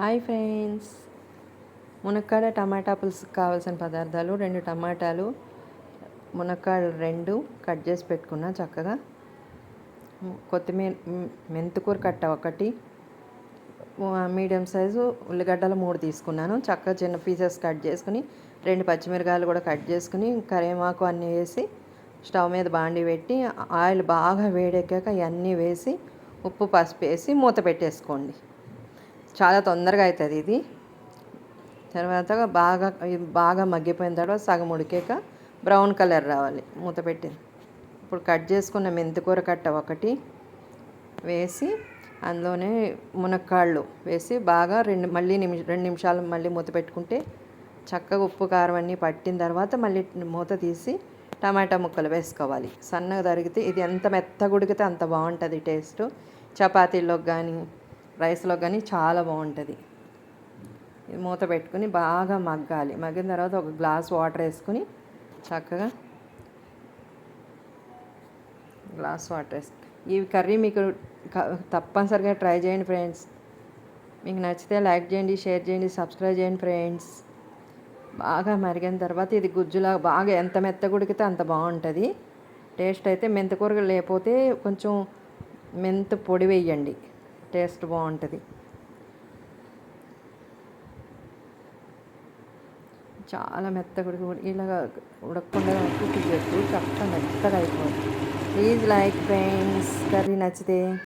Hi friends. మునక్కాడ టమాటా పులుసుకు కావాల్సిన పదార్థాలు రెండు టమాటాలు మునక్కాడలు రెండు కట్ చేసి పెట్టుకున్నా చక్కగా. కొత్తిమీర మెంతుకూర కట్ట ఒకటి మీడియం సైజు ఉల్లిగడ్డలు మూడు తీసుకున్నాను. చక్కగా చిన్న పీసెస్ కట్ చేసుకుని రెండు పచ్చిమిరకాయలు కూడా కట్ చేసుకుని కరివేమాకు అన్నీ వేసి స్టవ్ మీద బాండి పెట్టి ఆయిల్ బాగా వేడెక్కాక ఇవన్నీ వేసి ఉప్పు పసుపు వేసి మూత పెట్టేసుకోండి. చాలా తొందరగా అవుతుంది ఇది. తర్వాత బాగా ఇది బాగా మగ్గిపోయిన తర్వాత సగం ఉడికాక బ్రౌన్ కలర్ రావాలి మూత పెట్టి ఇప్పుడు కట్ చేసుకున్న మెంతికూర కట్ట ఒకటి వేసి అందులోనే మునక్కాళ్ళు వేసి బాగా రెండు మళ్ళీ నిమి రెండు నిమిషాలు మళ్ళీ మూత పెట్టుకుంటే చక్కగా ఉప్పు కారం అన్నీ పట్టిన తర్వాత మళ్ళీ మూత తీసి టమాటా ముక్కలు వేసుకోవాలి. సన్నగా తరిగితే ఇది ఎంత మెత్తగా ఉడికితే అంత బాగుంటుంది టేస్ట్. చపాతీలోకి కానీ రైస్లో కానీ చాలా బాగుంటుంది. మూత పెట్టుకుని బాగా మగ్గాలి. మగ్గిన తర్వాత ఒక గ్లాస్ వాటర్ వేసుకుని చక్కగా గ్లాస్ వాటర్ వేసుకుని ఈ కర్రీ మీకు తప్పనిసరిగా ట్రై చేయండి ఫ్రెండ్స్. మీకు నచ్చితే లైక్ చేయండి షేర్ చేయండి సబ్స్క్రైబ్ చేయండి ఫ్రెండ్స్. బాగా మరిగిన తర్వాత ఇది గుజ్జులా బాగా ఎంత మెత్తగా ఉడికితే అంత బాగుంటుంది. టేస్ట్ అయితే మెంతకూర లేకపోతే కొంచెం మెంత పొడి వేయండి. టేస్ట్ బాగుంటుంది. చాలా మెత్తగా ఉడికి ఇలాగ ఉడకకుండా తీయద్దు చక్కగా మెత్తగా అయిపోతుంది. ప్లీజ్ లైక్ ఫ్రెండ్స్ కర్రీ నచ్చితే